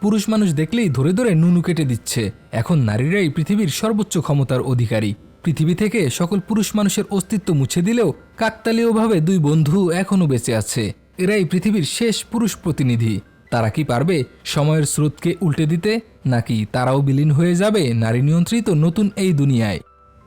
পুরুষ মানুষ দেখলেই ধরে ধরে নুনু কেটে দিচ্ছে। এখন নারীরাই পৃথিবীর সর্বোচ্চ ক্ষমতার অধিকারী। পৃথিবী থেকে সকল পুরুষ মানুষের অস্তিত্ব মুছে দিলেও কাকতালীয়ভাবে দুই বন্ধু এখনও বেঁচে আছে। এরাই পৃথিবীর শেষ পুরুষ প্রতিনিধি। তারা কি পারবে সময়ের স্রোতকে উল্টে দিতে, নাকি তারাও বিলীন হয়ে যাবে নারী নিয়ন্ত্রিত নতুন এই দুনিয়ায়?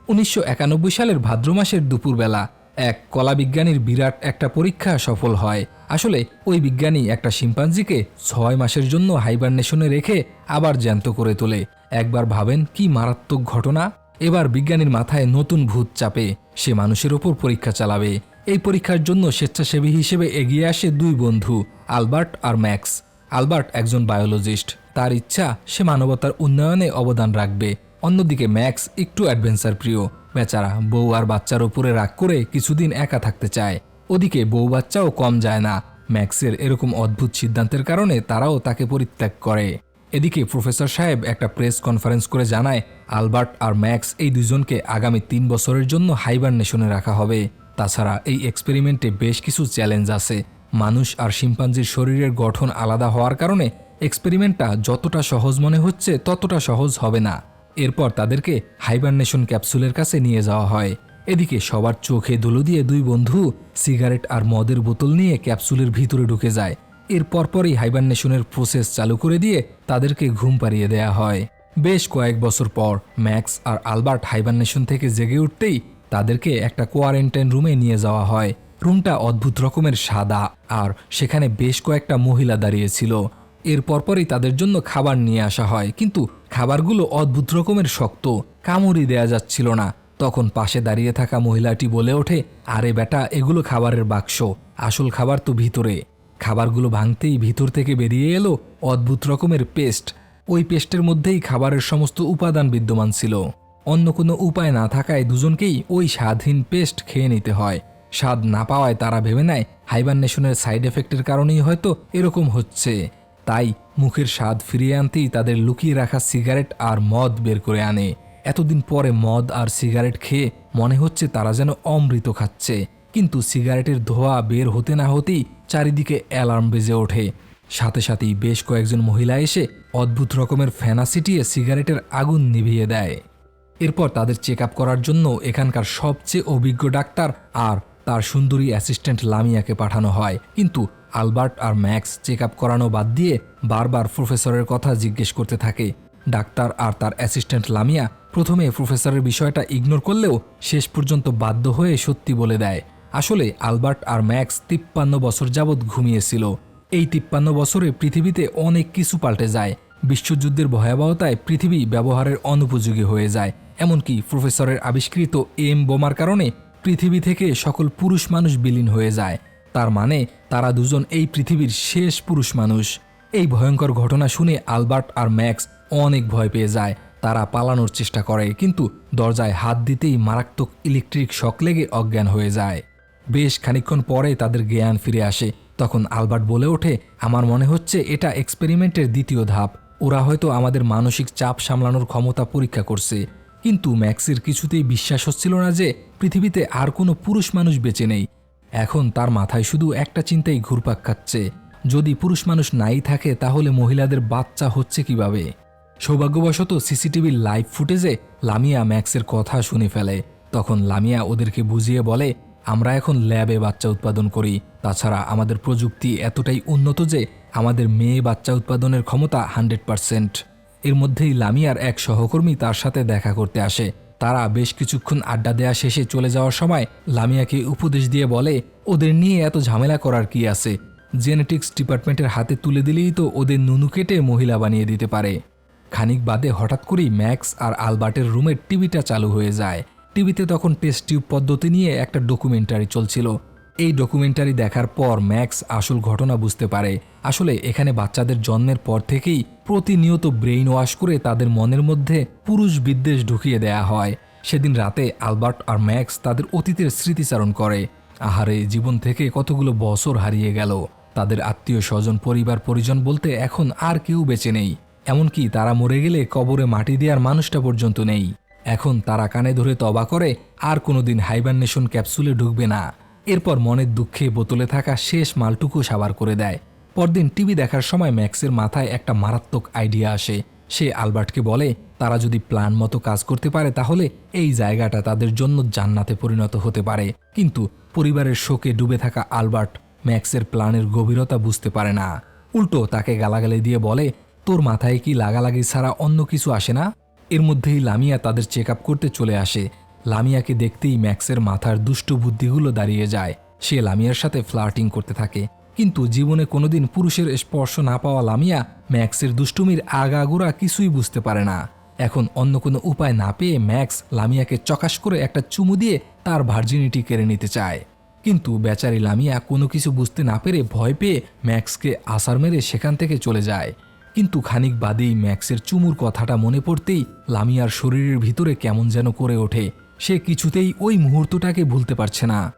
উনিশশো একানব্বই সালের ভাদ্র মাসের দুপুরবেলা এক কলা বিজ্ঞানীর বিরাট একটা পরীক্ষা সফল হয়। আসলে, ওই বিজ্ঞানী একটা শিম্পাঞ্জিকে ছয় মাসের জন্য হাইবারনেশনে রেখে আবার জ্যান্ত করে তোলে। একবার ভাবেন কি মারাত্মক ঘটনা? এবার বিজ্ঞানীর মাথায় নতুন ভূত চাপে। সে মানুষের ওপর পরীক্ষা চালাবে। এই পরীক্ষার জন্য স্বেচ্ছাসেবী হিসেবে এগিয়ে আসে দুই বন্ধু, আলবার্ট আর ম্যাক্স। আলবার্ট একজন বায়োলজিস্ট। তার ইচ্ছা, সে মানবতার উন্নয়নে অবদান রাখবে। অন্যদিকে ম্যাক্স একটু অ্যাডভেঞ্চার প্রিয়। বেচারা বউ আর বাচ্চার উপরে রাগ করে কিছুদিন একা থাকতে চায়। ওদিকে বউ বাচ্চাও কম যায় না। ম্যাক্সের এরকম অদ্ভুত সিদ্ধান্তের কারণে তারাও তাকে পরিত্যাগ করে। এদিকে প্রফেসর সাহেব একটা প্রেস কনফারেন্স করে জানায়, আলবার্ট আর ম্যাক্স এই দুজনকে আগামী তিন বছরের জন্য হাইবারনেশনে রাখা হবে। তাছাড়া এই এক্সপেরিমেন্টে বেশ কিছু চ্যালেঞ্জ আছে। মানুষ আর শিম্পাঞ্জির শরীরের গঠন আলাদা হওয়ার কারণে এক্সপেরিমেন্টটা যতটা সহজ মনে হচ্ছে ততটা সহজ হবে না। এরপর তাদেরকে হাইবারনেশন ক্যাপসুলের কাছে নিয়ে যাওয়া হয়। এদিকে সবার চোখে ধুলো দিয়ে দুই বন্ধু সিগারেট আর মদের বোতল নিয়ে ক্যাপসুলের ভিতরে ঢুকে যায়। এর পরপরই হাইবারনেশনের প্রসেস চালু করে দিয়ে তাদেরকে ঘুম পাড়িয়ে দেয়া হয়। বেশ কয়েক বছর পর ম্যাক্স আর আলবার্ট হাইবারনেশন থেকে জেগে উঠতেই তাদেরকে একটা কোয়ারেন্টাইন রুমে নিয়ে যাওয়া হয়। রুমটা অদ্ভুত রকমের সাদা আর সেখানে বেশ কয়েকটা মহিলা দাঁড়িয়েছিল এর পরপরই তাদের জন্য খাবার নিয়ে আসা হয়। কিন্তু খাবারগুলো অদ্ভুত রকমের শক্ত, কামড়ই দেয়া যাচ্ছিল না। তখন পাশে দাঁড়িয়ে থাকা মহিলাটি বলে ওঠে, আরে বেটা এগুলো খাবারের বাক্স। আসল খাবার তো ভিতরে। খাবারগুলো ভাঙতেই ভিতর থেকে বেরিয়ে এলো অদ্ভুত রকমের পেস্ট। ওই পেস্টের মধ্যেই খাবারের সমস্ত উপাদান বিদ্যমান ছিল। অন্য কোনো উপায় না থাকায় দুজনকেই ওই স্বাদহীন পেস্ট খেয়ে নিতে হয়। স্বাদ না পাওয়ায় তারা ভেবে নেয়, হাইবারনেশনের সাইড এফেক্টের কারণেই হয়তো এরকম হচ্ছে। তাই মুখের স্বাদ ফিরিয়ে আনতেই তাদের লুকিয়ে রাখা সিগারেট আর মদ বের করে আনে। এতদিন পরে মদ আর সিগারেট খেয়ে মনে হচ্ছে তারা যেন অমৃত খাচ্ছে। কিন্তু সিগারেটের ধোয়া বের হতে না হতেই চারিদিকে অ্যালার্ম বেজে ওঠে। সাথে সাথেই বেশ কয়েকজন মহিলা এসে অদ্ভুত রকমের ফেনা ছিটিয়ে সিগারেটের আগুন নিভিয়ে দেয়। এরপর তাদের চেক আপ করার জন্য এখানকার সবচেয়ে অভিজ্ঞ ডাক্তার আর তার সুন্দরী অ্যাসিস্ট্যান্ট লামিয়াকে পাঠানো হয়। কিন্তু আলবার্ট আর ম্যাক্স চেক আপ করানো বাদ দিয়ে বারবার প্রফেসরের কথা জিজ্ঞেস করতে থাকে। ডাক্তার আর তার অ্যাসিস্ট্যান্ট লামিয়া প্রথমে প্রফেসরের বিষয়টা ইগনোর করলেও শেষ পর্যন্ত বাধ্য হয়ে সত্যি বলে দেয়। আসলে আলবার্ট আর ম্যাক্স তিপ্পান্ন বছর যাবৎ ঘুমিয়েছিল। এই তিপ্পান্ন বছরে পৃথিবীতে অনেক কিছু পাল্টে যায়। বিশ্বযুদ্ধের ভয়াবহতায় পৃথিবী ব্যবহারের অনুপযোগী হয়ে যায়। এমনকি প্রফেসরের আবিষ্কৃত এম বোমার কারণে পৃথিবী থেকে সকল পুরুষ মানুষ বিলীন হয়ে যায়। তার মানে তারা দুজন এই পৃথিবীর শেষ পুরুষ মানুষ। এই ভয়ঙ্কর ঘটনা শুনে আলবার্ট আর ম্যাক্স অনেক ভয় পেয়ে যায়। তারা পালানোর চেষ্টা করে, কিন্তু দরজায় হাত দিতেই মারাত্মক ইলেকট্রিক শক লেগে অজ্ঞান হয়ে যায়। বেশ খানিকক্ষণ পরে তাদের জ্ঞান ফিরে আসে। তখন আলবার্ট বলে ওঠে, আমার মনে হচ্ছে এটা এক্সপেরিমেন্টের দ্বিতীয় ধাপ। ওরা হয়তো আমাদের মানসিক চাপ সামলানোর ক্ষমতা পরীক্ষা করছে। কিন্তু ম্যাক্সের কিছুতেই বিশ্বাস হচ্ছিল না যে পৃথিবীতে আর কোনো পুরুষ মানুষ বেঁচে নেই। এখন তার মাথায় শুধু একটা চিন্তাই ঘুরপাক খাচ্ছে। যদি পুরুষ মানুষ নাই থাকে, তাহলে মহিলাদের বাচ্চা হচ্ছে কীভাবে? সৌভাগ্যবশত সিসিটিভির লাইভ ফুটেজে লামিয়া ম্যাক্সের কথা শুনে ফেলে। তখন লামিয়া ওদেরকে বুঝিয়ে বলে, আমরা এখন ল্যাবে বাচ্চা উৎপাদন করি। তাছাড়া আমাদের প্রযুক্তি এতটাই উন্নত যে আমাদের মেয়ে বাচ্চা উৎপাদনের ক্ষমতা হান্ড্রেড পারসেন্ট। এর মধ্যেই লামিয়ার এক সহকর্মী তার সাথে দেখা করতে আসে। তারা বেশ কিছুক্ষণ আড্ডা দেয়া শেষে চলে যাওয়ার সময় লামিয়াকে উপদেশ দিয়ে বলে, ওদের নিয়ে এত ঝামেলা করার কি আছে? জেনেটিক্স ডিপার্টমেন্টের হাতে তুলে দিলেই তো ওদের নুনু কেটে মহিলা বানিয়ে দিতে পারে। খানিক বাদে হঠাৎ করেই ম্যাক্স আর আলবার্টের রুমের টিভিটা চালু হয়ে যায়। টিভিতে তখন টেস্ট টিউব পদ্ধতি নিয়ে একটা ডকুমেন্টারি চলছিল। এই ডকুমেন্টারি দেখার পর ম্যাক্স আসল ঘটনা বুঝতে পারে। আসলে এখানে বাচ্চাদের জন্মের পর থেকেই প্রতিনিয়ত ব্রেইন ওয়াশ করে তাদের মনের মধ্যে পুরুষ বিদ্বেষ ঢুকিয়ে দেয়া হয়। সেদিন রাতে আলবার্ট আর ম্যাক্স তাদের অতীতের স্মৃতিচারণ করে। আহারে, জীবন থেকে কতগুলো বছর হারিয়ে গেল। তাদের আত্মীয় স্বজন, পরিবার, পরিজন বলতে এখন আর কেউ বেঁচে নেই। এমনকি তারা মরে গেলে কবরে মাটি দেওয়ার মানুষটা পর্যন্ত নেই। এখন তারা কানে ধরে তবা করে, আর কোনোদিন হাইবারনেশন ক্যাপসুলে ঢুকবে না। এরপর মনের দুঃখে বোতলে থাকা শেষ মালটুকু সাবার করে দেয়। পরদিন টিভি দেখার সময় ম্যাক্সের মাথায় একটা মারাত্মক আইডিয়া আসে। সে আলবার্টকে বলে, তারা যদি প্ল্যান মতো কাজ করতে পারে তাহলে এই জায়গাটা তাদের জন্য জান্নাতে পরিণত হতে পারে। কিন্তু পরিবারের শোকে ডুবে থাকা আলবার্ট ম্যাক্সের প্ল্যানের গভীরতা বুঝতে পারে না। উল্টো তাকে গালাগালি দিয়ে বলে, তোর মাথায় কি লাগালাগি ছাড়া অন্য কিছু আসে না? এর মধ্যেই লামিয়া তাদের চেক করতে চলে আসে। লামিয়াকে দেখতেই ম্যাক্সের মাথার দুষ্ট বুদ্ধিগুলো দাঁড়িয়ে যায়। সে লামিয়ার সাথে ফ্লার্টিং করতে থাকে। কিন্তু জীবনে কোনোদিন পুরুষের স্পর্শ না পাওয়া লামিয়া ম্যাক্সের দুষ্টুমির আগাগোড়া কিছুই বুঝতে পারে না। এখন অন্য কোনো উপায় না পেয়ে ম্যাক্স লামিয়াকে চকাশ করে একটা চুমু দিয়ে তার ভার্জিনিটি কেড়ে নিতে চায়। কিন্তু বেচারি লামিয়া কোনো কিছু বুঝতে না পেরে ভয় পেয়ে ম্যাক্সকে আসার মেরে সেখান থেকে চলে যায়। কিন্তু খানিক বাদেই ম্যাক্সের চুমুর কথাটা মনে পড়তেই লামিয়ার শরীরের ভিতরে কেমন যেন করে ওঠে। সে কিছুতেই ওই মুহূর্তটাকে ভুলতে পারছে না।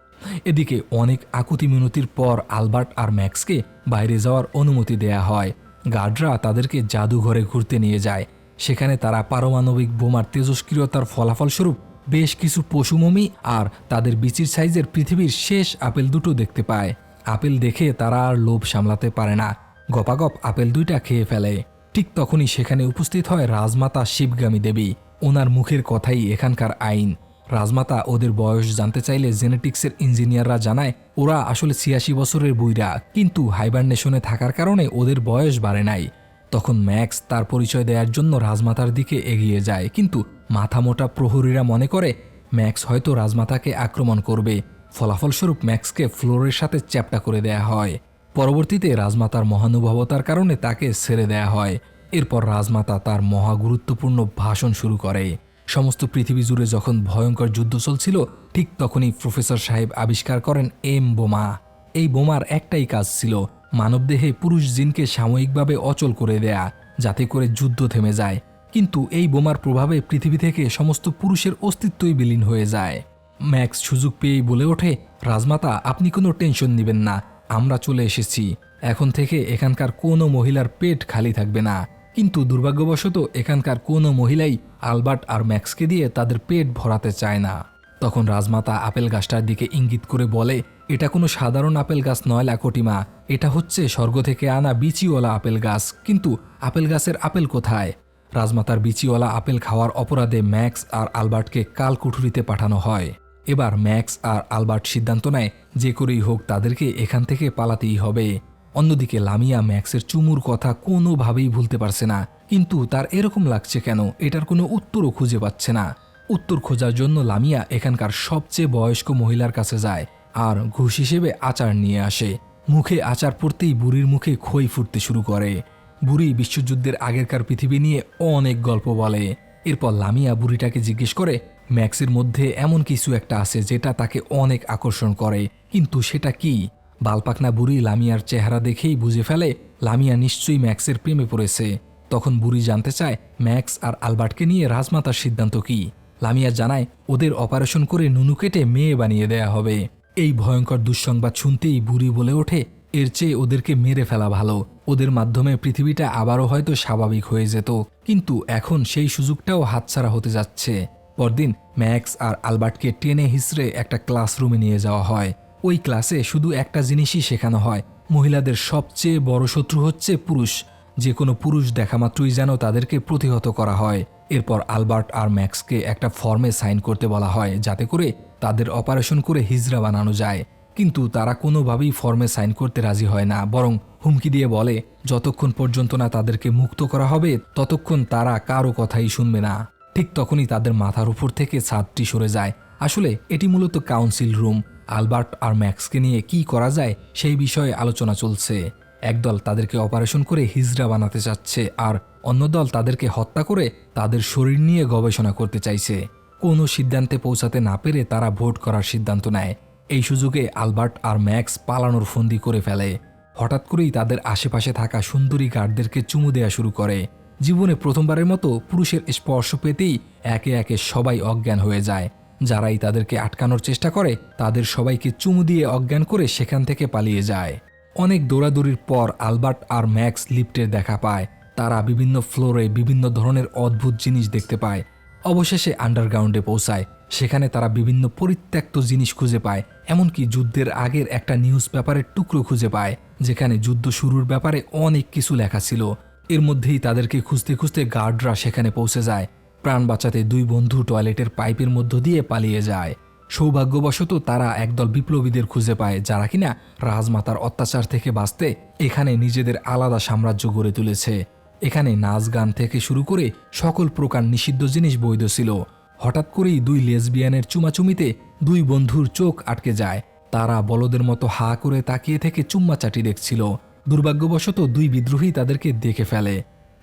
এদিকে অনেক আকুতি মিনতির পর আলবার্ট আর ম্যাক্সকে বাইরে যাওয়ার অনুমতি দেয়া হয়। গার্ডরা তাদেরকে জাদুঘরে ঘুরতে নিয়ে যায়। সেখানে তারা পারমাণবিক বোমার তেজস্ক্রিয়তার ফলাফলস্বরূপ বেশ কিছু পশুমমি আর তাদের বিচির সাইজের পৃথিবীর শেষ আপেল দুটো দেখতে পায়। আপেল দেখে তারা আর লোভ সামলাতে পারে না। গপাগপ আপেল দুইটা খেয়ে ফেলে। ঠিক তখনই সেখানে উপস্থিত হয় রাজমাতা শিবগামী দেবী। ওনার মুখের কথাই এখানকার আইন। রাজমাতা, ওদের বয়স জানতে চাইলে জেনেটিক্সের ইঞ্জিনিয়াররা জানায়, ওরা আসলে ছিয়াশি বছরের বুইরা কিন্তু হাইবারনেশনে থাকার কারণে ওদের বয়স বাড়ে নাই। তখন ম্যাক্স তার পরিচয় দেওয়ার জন্য রাজমাতার দিকে এগিয়ে যায়। কিন্তু মাথা মোটা প্রহরীরা মনে করে, ম্যাক্স হয়তো রাজমাতাকে আক্রমণ করবে। ফলাফলস্বরূপ ম্যাক্সকে ফ্লোরের সাথে চ্যাপটা করে দেয়া হয়। পরবর্তীতে রাজমাতার মহানুভবতার কারণে তাকে ছেড়ে দেয়া হয়। এরপর রাজমাতা তার মহাগুরুত্বপূর্ণ ভাষণ শুরু করে। সমস্ত পৃথিবী জুড়ে যখন ভয়ঙ্কর যুদ্ধ চলছিল, ঠিক তখনই প্রফেসর সাহেব আবিষ্কার করেন এম বোমা। এই বোমার একটাই কাজ ছিল মানবদেহে পুরুষ জিনকে সাময়িকভাবে অচল করে দেয়া, যাতে করে যুদ্ধ থেমে যায়। কিন্তু এই বোমার প্রভাবে পৃথিবী থেকে সমস্ত পুরুষের অস্তিত্বই বিলীন হয়ে যায়। ম্যাক্স সুযোগ পেয়েই বলে ওঠে, রাজমাতা, আপনি কোনো টেনশন নেবেন না, আমরা চলে এসেছি। এখন থেকে এখানকার কোনো মহিলার পেট খালি থাকবে না। কিন্তু দুর্ভাগ্যবশত এখানকার কোনো মহিলাই আলবার্ট আর ম্যাক্সকে দিয়ে তাদের পেট ভরাতে চায় না। তখন রাজমাতা আপেল গাছটার দিকে ইঙ্গিত করে বলে, এটা কোনো সাধারণ আপেল গাছ নয় লাকটিমা, এটা হচ্ছে স্বর্গ থেকে আনা বিচিওয়ালা আপেল গাছ, কিন্তু আপেল গাছের আপেল কোথায়? রাজমাতার বিচিওয়ালা আপেল খাওয়ার অপরাধে ম্যাক্স আর আলবার্টকে কাল কুঠুরিতে পাঠানো হয়। এবার ম্যাক্স আর আলবার্ট সিদ্ধান্ত নেয়, যে করেই হোক তাদেরকে এখান থেকে পালাতেই হবে। অন্যদিকে লামিয়া ম্যাক্সের চুমুর কথা কোনোভাবেই ভুলতে পারছে না। কিন্তু তার এরকম লাগছে কেন, এটার কোনো উত্তরও খুঁজে পাচ্ছে না। উত্তর খোঁজার জন্য লামিয়া এখানকার সবচেয়ে বয়স্ক মহিলার কাছে যায় আর ঘুষ হিসেবে আচার নিয়ে আসে। মুখে আচার পড়তেই বুড়ির মুখে খই ফুটতে শুরু করে। বুড়ি বিশ্বযুদ্ধের আগেরকার পৃথিবী নিয়ে অনেক গল্প বলে। এরপর লামিয়া বুড়িটাকে জিজ্ঞেস করে, ম্যাক্সের মধ্যে এমন কিছু একটা আছে যেটা তাকে অনেক আকর্ষণ করে, কিন্তু সেটা কি? বালপাকনা বুড়ি লামিয়ার চেহারা দেখেই বুঝে ফেলে লামিয়া নিশ্চয়ই ম্যাক্সের প্রেমে পড়েছে। তখন বুড়ি জানতে চায় ম্যাক্স আর আলবার্টকে নিয়ে রাজমাতার সিদ্ধান্ত কি। লামিয়া জানায়, ওদের অপারেশন করে নুনু কেটে মেয়ে বানিয়ে দেয়া হবে। এই ভয়ঙ্কর দুঃসংবাদ শুনতেই বুড়ি বলে ওঠে, এর চেয়ে ওদেরকে মেরে ফেলা ভালো। ওদের মাধ্যমে পৃথিবীটা আবারও হয়তো স্বাভাবিক হয়ে যেত। কিন্তু এখন সেই সুযোগটাও হাতছাড়া হতে যাচ্ছে। পরদিন ম্যাক্স আর আলবার্টকে টেনে হিসড়ে একটা ক্লাসরুমে নিয়ে যাওয়া হয়। ওই ক্লাসে শুধু একটা জিনিসই শেখানো হয়। মহিলাদের সবচেয়ে বড় শত্রু হচ্ছে পুরুষ। যে কোনো পুরুষ দেখা মাত্রই যেন তাদেরকে প্রতিহত করা হয়। এরপর আলবার্ট আর ম্যাক্সকে একটা ফর্মে সাইন করতে বলা হয়, যাতে করে তাদের অপারেশন করে হিজড়া বানানো যায়। কিন্তু তারা কোনোভাবেই ফর্মে সাইন করতে রাজি হয় না, বরং হুমকি দিয়ে বলে, যতক্ষণ পর্যন্ত না তাদেরকে মুক্ত করা হবে, ততক্ষণ তারা কারও কথাই শুনবে না। ঠিক তখনই তাদের মাথার উপর থেকে ছাদটি সরে যায়। আসলে এটি মূলত কাউন্সিল রুম। আলবার্ট আর ম্যাক্সকে নিয়ে কি করা যায় সেই বিষয়ে আলোচনা চলছে। একদল তাদেরকে অপারেশন করে হিজড়া বানাতে চাচ্ছে আর অন্য দল তাদেরকে হত্যা করে তাদের শরীর নিয়ে গবেষণা করতে চাইছে। কোনো সিদ্ধান্তে পৌঁছাতে না পেরে তারা ভোট করার সিদ্ধান্ত নেয়। এই সুযোগে আলবার্ট আর ম্যাক্স পালানোর ফন্দি করে ফেলে। হঠাৎ করেই তাদের আশেপাশে থাকা সুন্দরী গার্ডদেরকে চুমু দেয়া শুরু করে। জীবনে প্রথমবারের মতো পুরুষের স্পর্শ পেতেই একে একে সবাই অজ্ঞান হয়ে যায়। যারাই তাদেরকে আটকানোর চেষ্টা করে, তাদের সবাইকে চুমু দিয়ে অজ্ঞান করে সেখান থেকে পালিয়ে যায়। অনেক দৌড়াদৌড়ির পর আলবার্ট আর ম্যাক্স লিফটের দেখা পায়। তারা বিভিন্ন ফ্লোরে বিভিন্ন ধরনের অদ্ভুত জিনিস দেখতে পায়। অবশেষে আন্ডারগ্রাউন্ডে পৌঁছায়। সেখানে তারা বিভিন্ন পরিত্যক্ত জিনিস খুঁজে পায়, এমনকি যুদ্ধের আগের একটা নিউজ পেপারের টুকরো খুঁজে পায়, যেখানে যুদ্ধ শুরুর ব্যাপারে অনেক কিছু লেখা ছিল। এর মধ্যেই তাদেরকে খুঁজতে খুঁজতে গার্ডরা সেখানে পৌঁছে যায়। প্রাণ বাঁচাতে দুই বন্ধু টয়লেটের পাইপের মধ্য দিয়ে পালিয়ে যায়। সৌভাগ্যবশত তারা একদল বিপ্লবীদের খুঁজে পায়, যারা কিনা রাজমাতার অত্যাচার থেকে বাঁচতে এখানে নিজেদের আলাদা সাম্রাজ্য গড়ে তুলেছে। এখানে নাচ গান থেকে শুরু করে সকল প্রকার নিষিদ্ধ জিনিস বৈধ ছিল। হঠাৎ করেই দুই লেসবিয়ানের চুমাচুমিতে দুই বন্ধুর চোখ আটকে যায়। তারা বলদের মতো হা করে তাকিয়ে থেকে চুম্মাচাটি দেখছিল। দুর্ভাগ্যবশত দুই বিদ্রোহী তাদেরকে দেখে ফেলে।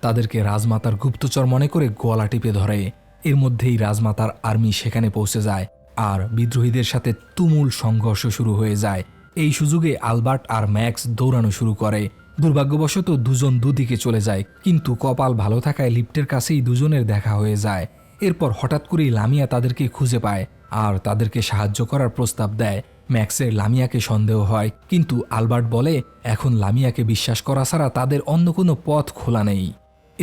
তাদেরকে রাজমাতার গুপ্তচর মনে করে গলা টিপে ধরে। এর মধ্যেই রাজমাতার আর্মি সেখানে পৌঁছে যায় আর বিদ্রোহীদের সাথে তুমুল সংঘর্ষ শুরু হয়ে যায়। এই সুযোগে আলবার্ট আর ম্যাক্স দৌড়ানো শুরু করে। দুর্ভাগ্যবশত দুজন দুদিকে চলে যায়, কিন্তু কপাল ভালো থাকায় লিফটের কাছেই দুজনের দেখা হয়ে যায়। এরপর হঠাৎ করেই লামিয়া তাদেরকে খুঁজে পায় আর তাদেরকে সাহায্য করার প্রস্তাব দেয়। ম্যাক্সের লামিয়াকে সন্দেহ হয়, কিন্তু আলবার্ট বলে, এখন লামিয়াকে বিশ্বাস করা ছাড়া তাদের অন্য কোনো পথ খোলা নেই।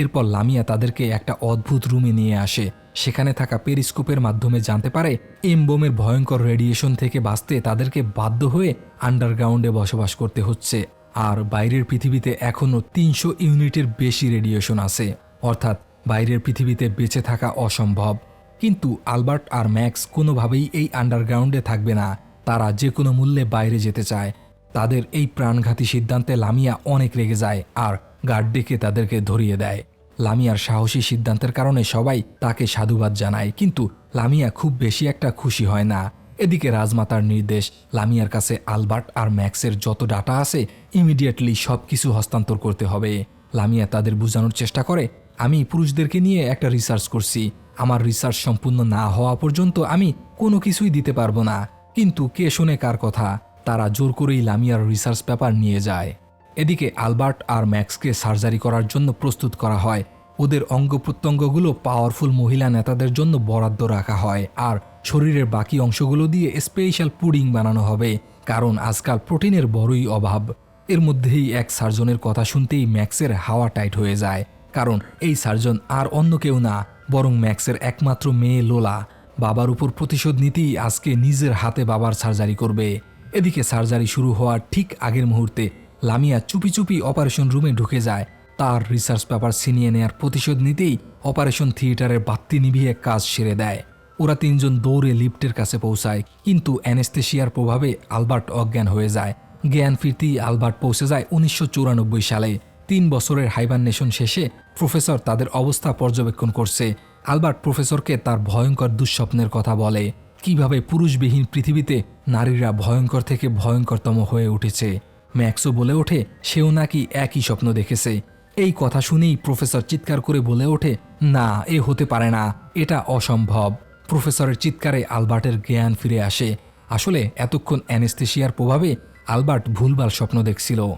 এরপর লামিয়া তাদেরকে একটা অদ্ভুত রুমে নিয়ে আসে। সেখানে থাকা পেরিস্কোপের মাধ্যমে জানতে পারে এম বোমের ভয়ঙ্কর রেডিয়েশন থেকে বাঁচতে তাদেরকে বাধ্য হয়ে আন্ডারগ্রাউন্ডে বসবাস করতে হচ্ছে। আর বাইরের পৃথিবীতে এখনও তিনশো ইউনিটের বেশি রেডিয়েশন আছে। অর্থাৎ বাইরের পৃথিবীতে বেঁচে থাকা অসম্ভব। কিন্তু আলবার্ট আর ম্যাক্স কোনোভাবেই এই আন্ডারগ্রাউন্ডে থাকবে না। তারা যে কোনো মূল্যে বাইরে যেতে চায়। তাদের এই প্রাণঘাতী সিদ্ধান্তে লামিয়া অনেক রেগে যায় আর গার্ড ডেকে তাদেরকে ধরিয়ে দেয়। লামিয়ার সাহসী সিদ্ধান্তের কারণে সবাই তাকে সাধুবাদ জানায়, কিন্তু লামিয়া খুব বেশি একটা খুশি হয় না। এদিকে রাজমাতার নির্দেশ, লামিয়ার কাছে আলবার্ট আর ম্যাক্সের যত ডাটা আছে, ইমিডিয়েটলি সব কিছু হস্তান্তর করতে হবে। লামিয়া তাদের বোঝানোর চেষ্টা করে, আমি পুরুষদেরকে নিয়ে একটা রিসার্চ করছি। আমার রিসার্চ সম্পূর্ণ না হওয়া পর্যন্ত আমি কোনো কিছুই দিতে পারব না। কিন্তু কে শোনে কার কথা? তারা জোর করেই লামিয়ার রিসার্চ পেপার নিয়ে যায়। এদিকে আলবার্ট আর ম্যাক্সকে সার্জারি করার জন্য প্রস্তুত করা হয়। ওদের অঙ্গ প্রত্যঙ্গগুলো পাওয়ারফুল মহিলা নেতাদের জন্য বরাদ্দ রাখা হয় আর শরীরের বাকি অংশগুলো দিয়ে স্পেশাল পুডিং বানানো হবে, কারণ আজকাল প্রোটিনের বড়ই অভাব। এর মধ্যেই এক সার্জনের কথা শুনতেই ম্যাক্সের হাওয়া টাইট হয়ে যায়, কারণ এই সার্জন আর অন্য কেউ না, বরং ম্যাক্সের একমাত্র মেয়ে লোলা। বাবার উপর প্রতিশোধ নিতেই আজকে নিজের হাতে বাবার সার্জারি করবে। এদিকে সার্জারি শুরু হওয়ার ঠিক আগের মুহূর্তে লামিয়া চুপি চুপি অপারেশন রুমে ঢুকে যায়। তার রিসার্চ পেপার ছিনিয়ে নেয়ার প্রতিশোধ নিতেই অপারেশন থিয়েটারের বাত্তি নিভিয়ে কাজ সেরে দেয়। ওরা তিনজন দৌড়ে লিফটের কাছে পৌঁছায়, কিন্তু অ্যানেস্থেশিয়ার প্রভাবে আলবার্ট অজ্ঞান হয়ে যায়। জ্ঞান ফিরতেই আলবার্ট পৌঁছে যায় উনিশশো চুরানব্বই সালে। তিন বছরের হাইবারনেশন শেষে প্রফেসর তাদের অবস্থা পর্যবেক্ষণ করছে। আলবার্ট প্রফেসরকে তার ভয়ঙ্কর দুঃস্বপ্নের কথা বলে, কীভাবে পুরুষবিহীন পৃথিবীতে নারীরা ভয়ঙ্কর থেকে ভয়ঙ্করতম হয়ে উঠেছে? ম্যাক্সও বলে ওঠে, সেও নাকি একই স্বপ্ন দেখেছে। এই কথা শুনেই প্রফেসর চিৎকার করে বলে ওঠে, না, এ হতে পারে না, এটা অসম্ভব। প্রফেসরের চিৎকারে আলবার্টের জ্ঞান ফিরে আসে। আসলে এতক্ষণ অ্যানেস্থেশিয়ার প্রভাবে আলবার্ট ভুলভাল স্বপ্ন দেখছিল।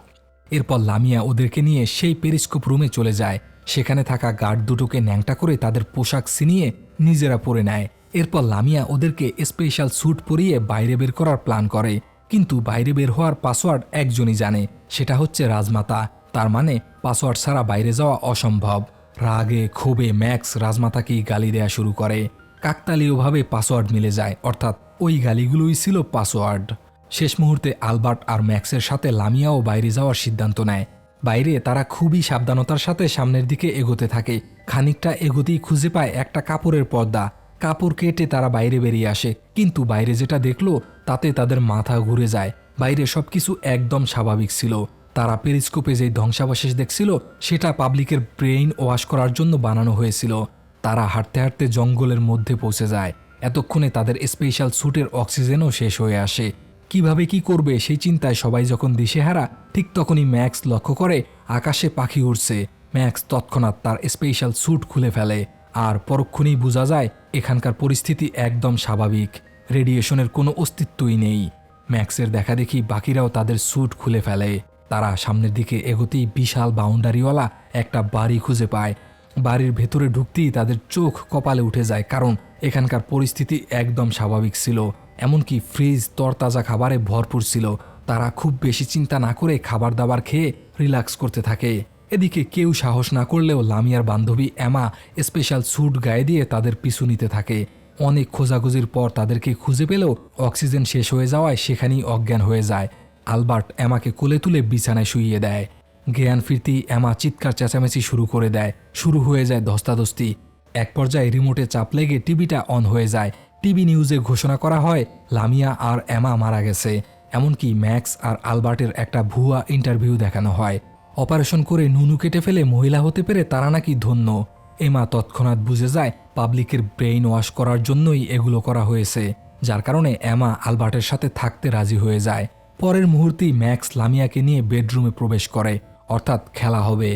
এরপর লামিয়া ওদেরকে নিয়ে সেই পেরিস্কোপ রুমে চলে যায়। সেখানে থাকা গার্ড দুটোকে ন্যাংটা করে তাদের পোশাক ছিনিয়ে নিজেরা পরে নেয়। এরপর লামিয়া ওদেরকে স্পেশাল স্যুট পরিয়ে বাইরে বের করার প্ল্যান করে। কিন্তু বাইরে বের হওয়ার পাসওয়ার্ড একজনই জানে, সেটা হচ্ছে রাজমাতা। তার মানে পাসওয়ার্ড ছাড়া বাইরে যাওয়া অসম্ভব। রাগে, ক্ষোভে ম্যাক্স রাজমাতাকেই গালি দেয়া শুরু করে। কাকতালীয়ভাবে পাসওয়ার্ড মিলে যায়, অর্থাৎ ওই গালিগুলোই ছিল পাসওয়ার্ড। শেষ মুহূর্তে আলবার্ট আর ম্যাক্সের সাথে লামিয়াও বাইরে যাওয়ার সিদ্ধান্ত নেয়। বাইরে তারা খুবই সাবধানতার সাথে সামনের দিকে এগোতে থাকে। খানিকটা এগোতেই খুঁজে পায় একটা কাপড়ের পর্দা। কাপড় কেটে তারা বাইরে বেরিয়ে আসে, কিন্তু বাইরে যেটা দেখল তাতে তাদের মাথা ঘুরে যায়। বাইরে সবকিছু একদম স্বাভাবিক ছিল। তারা পেরিস্কোপে যেই ধ্বংসাবশেষ দেখছিল, সেটা পাবলিকের ব্রেইন ওয়াশ করার জন্য বানানো হয়েছিল। তারা হাঁটতে হাঁটতে জঙ্গলের মধ্যে পৌঁছে যায়। এতক্ষণে তাদের স্পেশাল স্যুটের অক্সিজেনও শেষ হয়ে আসে। কীভাবে কি করবে সেই চিন্তায় সবাই যখন দিশেহারা, ঠিক তখনই ম্যাক্স লক্ষ্য করে, আকাশে পাখি উড়ছে। ম্যাক্স তৎক্ষণাৎ তার স্পেশাল স্যুট খুলে ফেলে। আর পরক্ষণেই বোঝা যায়, এখানকার পরিস্থিতি একদম স্বাভাবিক। রেডিয়েশনের কোনো অস্তিত্বই নেই। ম্যাক্সের দেখা দেখি বাকিরাও তাদের স্যুট খুলে ফেলে। তারা সামনের দিকে এগোতেই বিশাল বাউন্ডারিওয়ালা একটা বাড়ি খুঁজে পায়। বাড়ির ভেতরে ঢুকতেই তাদের চোখ কপালে উঠে যায়, কারণ এখানকার পরিস্থিতি একদম স্বাভাবিক ছিল। এমনকি ফ্রিজ, তরতাজা খাবারে ভরপুর ছিল। তারা খুব বেশি চিন্তা না করে খাবার দাবার খেয়ে রিল্যাক্স করতে থাকে। এদিকে কেউ সাহস না করলেও লামিয়ার বান্ধবী অ্যামা স্পেশাল স্যুট গায়ে দিয়ে তাদের পিছু নিতে থাকে। অনেক খোঁজাখুঁজির পর তাদেরকে খুঁজে পেলেও অক্সিজেন শেষ হয়ে যাওয়ায় সেখানেই অজ্ঞান হয়ে যায়। আলবার্ট এমাকে কোলে তুলে বিছানায় শুইয়ে দেয়। জ্ঞান ফিরতেই এমা চিৎকার চেঁচামেচি শুরু করে দেয়। শুরু হয়ে যায় ধস্তাধস্তি। এক পর্যায়ে রিমোটে চাপ লেগে টিভিটা অন হয়ে যায়। টিভি নিউজে ঘোষণা করা হয়, লামিয়া আর এমা মারা গেছে। এমনকি ম্যাক্স আর আলবার্টের একটা ভুয়া ইন্টারভিউ দেখানো হয়। অপারেশন করে নুনু কেটে ফেলে মহিলা হতে পেরে তারা নাকি ধন্য। এমা তৎক্ষণাৎ বুঝে যায় পাবলিকের ব্রেইন ওয়াশ করার জন্যই এগুলো করা হয়েছে, যার কারণে এমা আলবার্টের সাথে থাকতে রাজি হয়ে যায়। পরের মুহূর্তেই ম্যাক্স লামিয়াকে নিয়ে বেডরুমে প্রবেশ করে, অর্থাৎ খেলা হবে।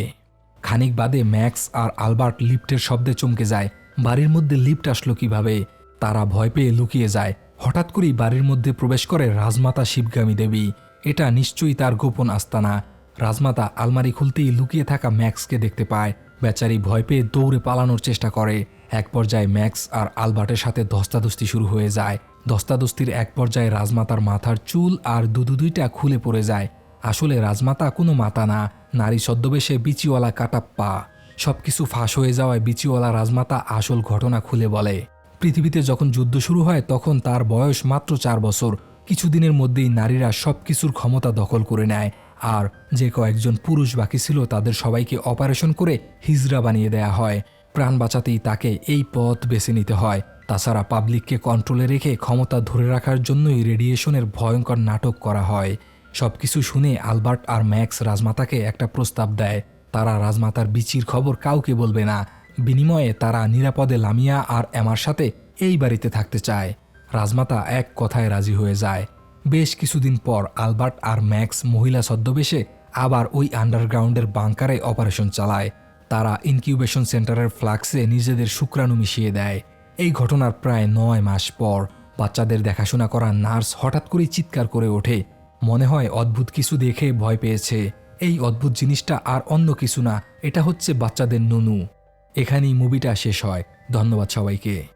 খানিক বাদে ম্যাক্স আর আলবার্ট লিফটের শব্দে চমকে যায়, বাড়ির মধ্যে লিফট আসলো কীভাবে? তারা ভয় পেয়ে লুকিয়ে যায়। হঠাৎ করেই বাড়ির মধ্যে প্রবেশ করে রাজমাতা শিবগামী দেবী। এটা নিশ্চয়ই তার গোপন আস্তানা। রাজমাতা আলমারি খুলতেই লুকিয়ে থাকা ম্যাক্সকে দেখতে পায়। বেচারি ভয় পেয়ে দৌড়ে পালানোর চেষ্টা করে। এক পর্যায়ে ম্যাক্স আর আলবার্টের সাথে ধস্তাধস্তি শুরু হয়ে যায়। ধস্তাধস্তির এক পর্যায়ে রাজমাতার মাথার চুল আর দুদু দুইটা খুলে পড়ে যায়। আসলে রাজমাতা কোনো মাতা না, নারী ছদ্মবেশে বিচিওয়ালা কাটাপ্পা। সব কিছু ফাঁস হয়ে যাওয়ায় বিচিওয়ালা রাজমাতা আসল ঘটনা খুলে বলে। পৃথিবীতে যখন যুদ্ধ শুরু হয়, তখন তার বয়স মাত্র চার বছর। কিছুদিনের মধ্যেই নারীরা সব কিছুর ক্ষমতা দখল করে নেয়। আর যে কয়েকজন পুরুষ বাকি ছিল তাদের সবাইকে অপারেশন করে হিজড়া বানিয়ে দেয়া হয়। প্রাণ বাঁচাতেই তাকে এই পথ বেছে নিতে হয়। তাছাড়া পাবলিককে কন্ট্রোলে রেখে ক্ষমতা ধরে রাখার জন্যই রেডিয়েশনের ভয়ঙ্কর নাটক করা হয়। সব কিছু শুনে আলবার্ট আর ম্যাক্স রাজমাতাকে একটা প্রস্তাব দেয়। তারা রাজমাতার বিচির খবর কাউকে বলবে না। বিনিময়ে তারা নিরাপদে লামিয়া আর এমার সাথে এই বাড়িতে থাকতে চায়। রাজমাতা এক কথায় রাজি হয়ে যায়। বেশ কিছুদিন পর আলবার্ট আর ম্যাক্স মহিলা ছদ্মবেশে আবার ওই আন্ডারগ্রাউন্ডের বাংকারে অপারেশন চালায়। তারা ইনকিউবেশন সেন্টারের ফ্লাক্সে নিজেদের শুক্রাণু মিশিয়ে দেয়। এই ঘটনার প্রায় নয় মাস পর বাচ্চাদের দেখাশোনা করা নার্স হঠাৎ করেই চিৎকার করে ওঠে। মনে হয় অদ্ভুত কিছু দেখে ভয় পেয়েছে। এই অদ্ভুত জিনিসটা আর অন্য কিছু না, এটা হচ্ছে বাচ্চাদের নুনু। এখানেই মুভিটা শেষ হয়। ধন্যবাদ সবাইকে।